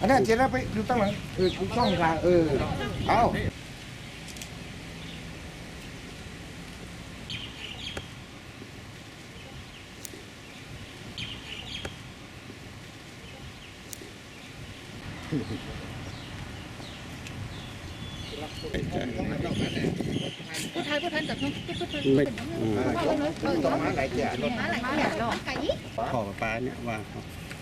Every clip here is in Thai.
อันนั้นเจ๊นะไปดูตั้งหลังเออดูช่องทางเออเอาต้องมาไหนเจ๊รถขอป้าเนี่ยว่าอ๋อมันเขาได้เขาได้บอกอะโครงการเด้ออืมนี่มันมีสองเรื่องกับเรื่องกับป้าแหละอืมเอาเอาอีเอาเอาไปยืนมือเปิ่นก่อนให้ดูป้าพูดว่าพูดว่าเขาเนี่ยว่าป้าขนา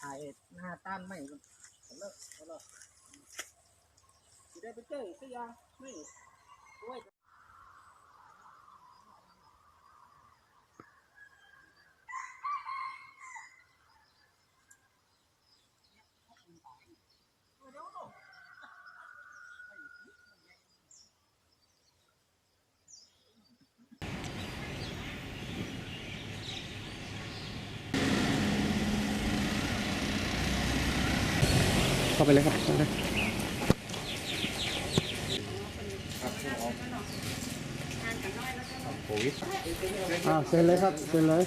ถ่ายหน้าต้านไม่เลิกเลิกจะได้ไปเจอสักอย่างไม่ด้วย เข้าไปเลยครับเข้าไปเลยอ่าเซ็นเลยครับเซ็นเลย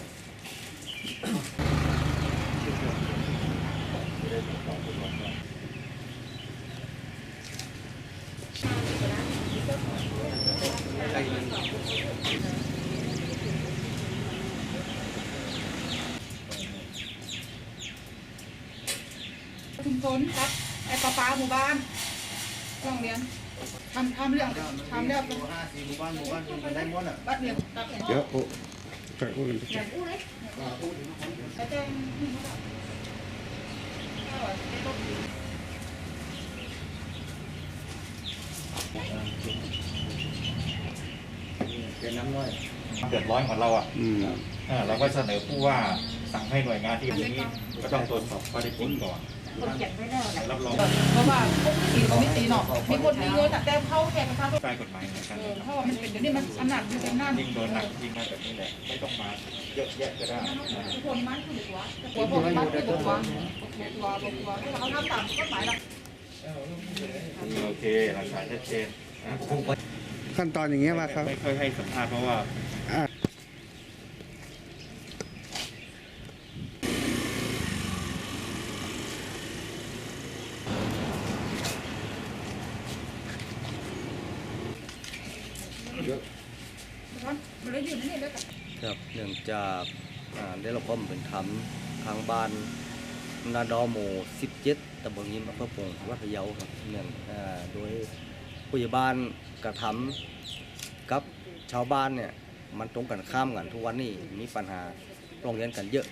ชุมชนครับ ไอ้ปลาปลาหมู่บ้านโรงเรียนทำทำเรื่องทำเรื่องห้าสี่หมู่บ้านหมู่บ้านมันได้หมดอะบัดเดียวตัดเองเดี๋ยวโอ้ไปอุ้ยอย่างอู้เลยไอ้แจ้งเขาบอกเป็นน้ำน้อยเดือดร้อนของเราอะอืมเราก็เสนอผู้ว่าสั่งให้หน่วยงานที่อยู่นี้ก็ต้องตรวจสอบข้อเท็จจริงก่อน รับรองเพราะว่าพวกตีก็ไม่ตีหรอกมีคนมีเงินแต่แต้มเข้าแข่งกันครับใต้กฎหมายเหมือนกันเออนะเพครับราะว่ามันเป็นเดี๋ยวนี้มันอำนาจอยู่ในนั่นยิ่งโดนหนักยิ่งมาแบบนี้แหละไม่ต้องมาเยอะแยะก็ได้ทุกคนมันคือหัวหัวผมมันคือหัวหัวหัวหัวที่เขาทำตามกฎหมายหรอกโอเคหลักฐานชัดเจนนะขั้นตอนอย่างเงี้ยมาครับไม่ค่อยให้สัมภาษณ์เพราะว่า อ่ามันเลยอยู่ในนี่เลยกับครับ เนื่องจากอ่าได้รับความเป็นธรรมทางบ้านนาดอโม17ตำบลยิมอำเภอปงวัดพะเยาครับเนื่องอ่าโดยผู้ใหญ่บ้านกระทำกับชาวบ้านเนี่ยมันตรงกันข้ามกันทุกวันนี้มีปัญหาร้องเรียนกันเยอะ